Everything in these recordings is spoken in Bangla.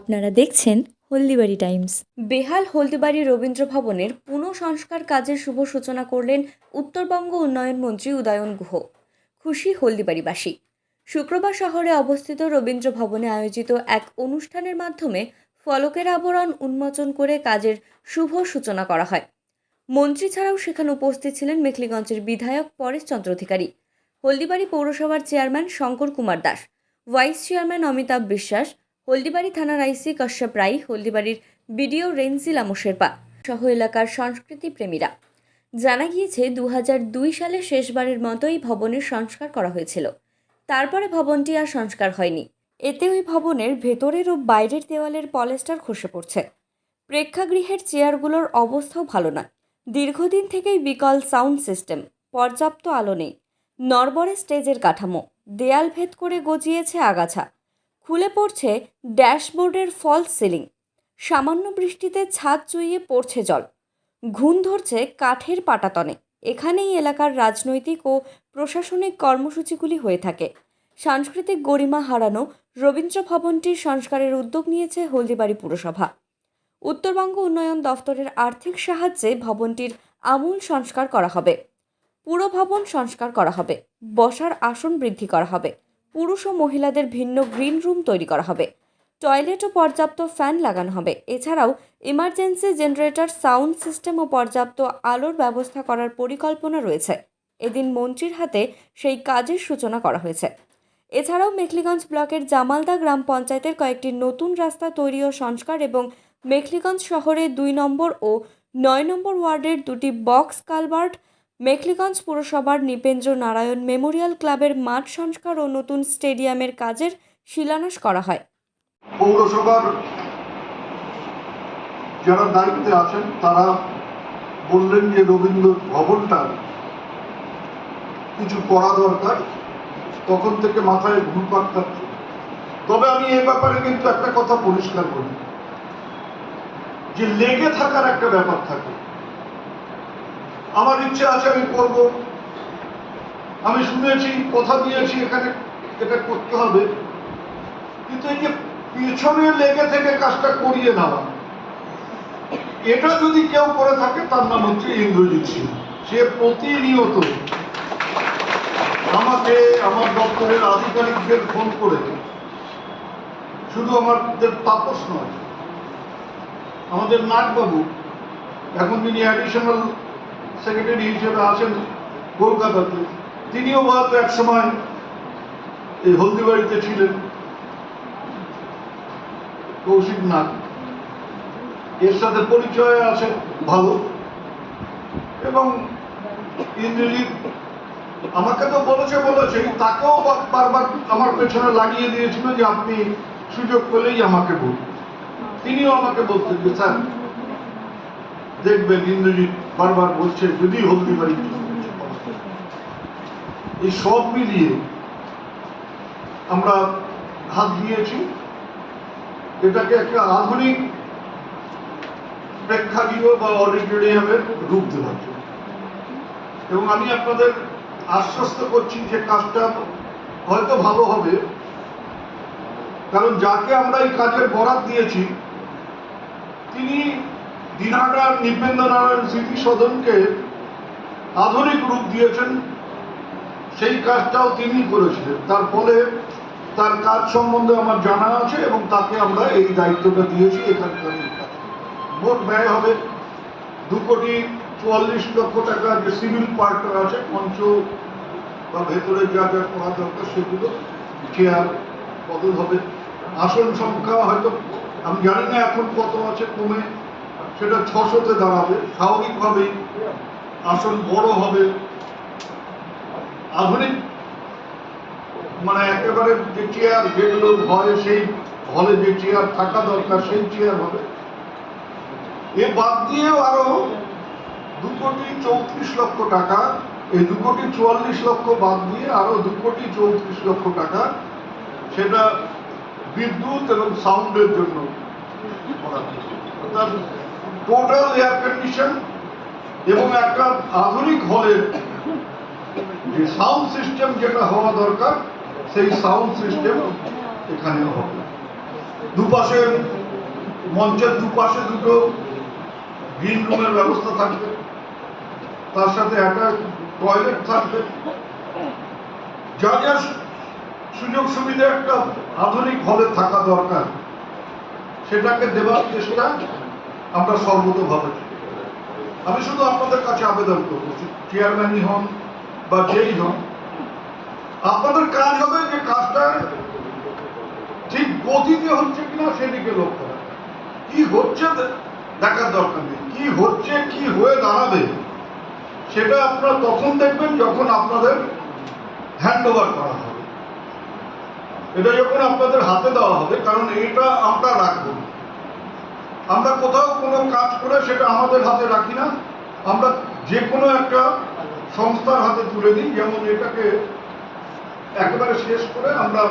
আপনারা দেখছেন হলদিবাড়ি টাইমস। বেহাল হলদিবাড়ি রবীন্দ্র ভবনের পুনঃসংস্কার কাজের শুভ সূচনা করলেন উত্তরবঙ্গ উন্নয়ন মন্ত্রী উদয়ন গুহ। খুশি হলদিবাড়িবাসী। শুক্রবার শহরে অবস্থিত রবীন্দ্র ভবনে আয়োজিত এক অনুষ্ঠানের মাধ্যমে ফলকের আবরণ উন্মোচন করে কাজের শুভ সূচনা করা হয়। মন্ত্রী ছাড়াও সেখানে উপস্থিত ছিলেন মেখলিগঞ্জের বিধায়ক পরেশ চন্দ্র অধিকারী, হলদিবাড়ি পৌরসভার chairman Shankar Kumar Das, vice chairman Amitabh Biswas Haldibari থানার আইসি কশ্যপ রাই হলদিবাড়ির বিডিও রেনজিল আমশেরপা সহ এলাকার সংস্কৃতি প্রেমীরা। জানা গিয়েছে দু সালে শেষবারের মতো এই ভবনের সংস্কার করা হয়েছিল। তারপরে ভবনটি আর সংস্কার হয়নি। এতে ওই ভবনের ভেতরের ও বাইরের দেওয়ালের পলেস্টার খসে পড়ছে। প্রেক্ষাগৃহের চেয়ারগুলোর অবস্থাও ভালো নয়। দীর্ঘদিন থেকেই বিকল সাউন্ড সিস্টেম, পর্যাপ্ত আলো নেই। নরবরে স্টেজের কাঠামো, দেয়াল ভেদ করে গজিয়েছে আগাছা। খুলে পড়ছে ড্যাশবোর্ডের ফলস সিলিং। সামান্য বৃষ্টিতে ছাদ চুইয়ে পড়ছে জল। ঘুণ ধরছে কাঠের পাটাতনে। এখানেই এলাকার রাজনৈতিক ও প্রশাসনিক কর্মসূচিগুলি হয়ে থাকে। সাংস্কৃতিক গরিমা হারানো রবীন্দ্র ভবনটির সংস্কারের উদ্যোগ নিয়েছে হলদিবাড়ি পুরসভা। উত্তরবঙ্গ উন্নয়ন দফতরের আর্থিক সাহায্যে ভবনটির আমূল সংস্কার করা হবে। পুরো ভবন সংস্কার করা হবে। বসার আসন বৃদ্ধি করা হবে। পুরুষ ও মহিলাদের ভিন্ন গ্রিন রুম তৈরি করা হবে। টয়লেট ও পর্যাপ্ত ফ্যান লাগানো হবে। এছাড়াও ইমার্জেন্সি জেনারেটর, সাউন্ড সিস্টেম ও পর্যাপ্ত আলোর ব্যবস্থা করার পরিকল্পনা রয়েছে। এদিন মন্ত্রীর হাতে সেই কাজের সূচনা করা হয়েছে। এছাড়াও মেখলিগঞ্জ ব্লকের জামালদা গ্রাম পঞ্চায়েতের কয়েকটি নতুন রাস্তা তৈরি ও সংস্কার এবং মেখলিগঞ্জ শহরে দুই নম্বর ও নয় নম্বর ওয়ার্ডের দুটি বক্স কালভার্ট মেখলিগঞ্জ পুরসভার নিপেন্দ্র নারায়ণ মেমোরিয়াল ক্লাবের মাঠ সংস্কার ও নতুন স্টেডিয়ামের কাজের শিলান্যাস করা হয়। পৌরসভার যারা দায়িত্বে আছেন, তারা বললেন যে রবীন্দ্র ভবনটা কিছু করা দরকার, তখন থেকে মাথায় ঘুরপাক খাচ্ছে। তবে আমি এ ব্যাপারে কিন্তু একটা কথা পরিষ্কার করি যে লেগে থাকার একটা ব্যাপার থাকে আমার ইচ্ছে আছে, আমি করব। আমি শুনেছি, কথা দিয়েছি, এখানে এটা করতে হবে। কিন্তু এই যে পিছনে লেগে থেকে কাজটা করিয়ে নেওয়া, এটা যদি কেউ করে থাকে, তার নাম হচ্ছে ইন্দ্রজিৎ সিং। সে প্রতিনিয়ত আমাকে, আমার দপ্তরের আধিকারিকদের ফোন করে, শুধু আমাদের তাপস নয়, আমাদের নাটবাবু এখন তিনি অ্যাডিশনাল সেক্রেটারি হিসেবে আছেন কলকাতাতে। তিনিও হয়তো এক সময় এই হলদিবাড়িতে ছিলেন। কৌশিক নাগ এর সাথে পরিচয় আছে ভালো। এবং ইন্দ্রজিৎ আমাকে তো বলেছে বলেছে তাকেও বারবার আমার পেছনে লাগিয়ে দিয়েছিল যে আপনি সুযোগ পেলেই আমাকে বলুন। তিনিও আমাকে বলতেন যে, স্যার, দেখবেন ইন্দ্রজিৎ বারবার বলছে, যদি হলদিবাড়ি এই সব মিলিয়ে আমরা হাত দিয়েছি। এটাকে একটা আধুনিক প্রেক্ষাগৃহ বা অডিটোরিয়ামের রূপ দেওয়ার জন্য। এবং আমি আপনাদের আশ্বস্ত করছি যে কাজটা হয়তো ভালো হবে। কারণ যাকে আমরা এই কাজের বরাদ দিয়েছি, তিনি দিনহাটার নিপেন্দ্র নারায়ণ স্মৃতি সদনকে আধুনিক রূপ দিয়েছেন, সেই কাজটাও তিনি করেছিলেন তার ফলে তার কাজ সম্বন্ধে আমার জানা আছে এবং তাকে আমরা এই দায়িত্বটা দিয়েছি এখানকার। মোট ব্যয় হবে দু কোটি চুয়াল্লিশ লক্ষ টাকা যে সিভিল পার্টটা আছে, মঞ্চ বা ভেতরে যা যা করা দরকার সেগুলো চেয়ার কত হবে আসন সংখ্যা হয়তো, আমি জানি না এখন কত আছে, কমে সেটা ছশোতে দাঁড়াবে, স্বাভাবিকভাবেই আসন বড় হবে আধুনিক মানে একেবারে যে চেয়ার যেগুলো হয়, সেই হলে যে চেয়ার থাকা দরকার, সেই চেয়ার হবে এ বাদ দিয়েও আরও দু কোটি চৌত্রিশ লক্ষ টাকা, এই দু কোটি চুয়াল্লিশ লক্ষ বাদ দিয়ে আরও দু কোটি চৌত্রিশ লক্ষ টাকা সেটা বিদ্যুৎ এবং সাউন্ডের জন্য করা হয়েছে। টোটাল এয়ার কন্ডিশন এবং একটা আধুনিক হলের যে সাউন্ড সিস্টেম যেটা হওয়া দরকার, সেই সাউন্ড সিস্টেম এখানেও হবে। দুপাশে মঞ্চের দুপাশে দুটো গ্রিন রুমের ব্যবস্থা থাকবে। তার সাথে একটা টয়লেট থাকবে। যা যা সুযোগ সুবিধা একটা আধুনিক হলে থাকা দরকার। সেটাকে দেওয়ার চেষ্টা আমরা সর্বতভাবে। আমি শুধু আপনাদের কাছে আবেদন করব চেয়ারম্যানই হন বা যেই হন, আপনাদের কাজ হবে যে কাজটা ঠিক গতিতে হচ্ছে কিনা সেদিকে লক্ষ্য রাখা। কি হচ্ছে দেখার দরকার নেই কি হচ্ছে, কি হয়ে দাঁড়াবে, সেটা আপনারা তখন দেখবেন যখন আপনাদের হ্যান্ড ওভার করা হবে এটা যখন আপনাদের হাতে দেওয়া হবে, কারণ এটা আমরা রাখব না। আমরা কোথাও কোনো কাজ করে সেটা আমাদের হাতে রাখি না। আমরা যে কোনো একটা সংস্থার হাতে তুলে দিই, যেমন এটাকে একেবারে শেষ করে আমরা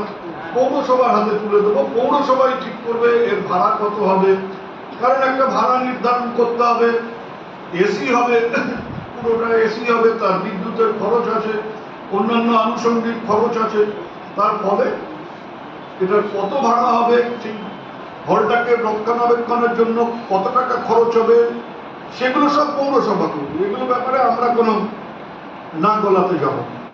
পৌরসভার হাতে তুলে দেবো। পৌরসভাই ঠিক করবে এর ভাড়া কত হবে, কারণ একটা ভাড়া নির্ধারণ করতে হবে। এসি হবে, পুরোটা এসি হবে, তার বিদ্যুতের খরচ আছে, অন্যান্য আনুষঙ্গিক খরচ আছে। তার ফলে এটার কত ভাড়া হবে, ঠিক হলটাকে রক্ষণাবেক্ষণের জন্য কত টাকা খরচ হবে, সেগুলো সব পৌরসভা করবে এগুলো ব্যাপারে আমরা কোনো না গোলাতে যাব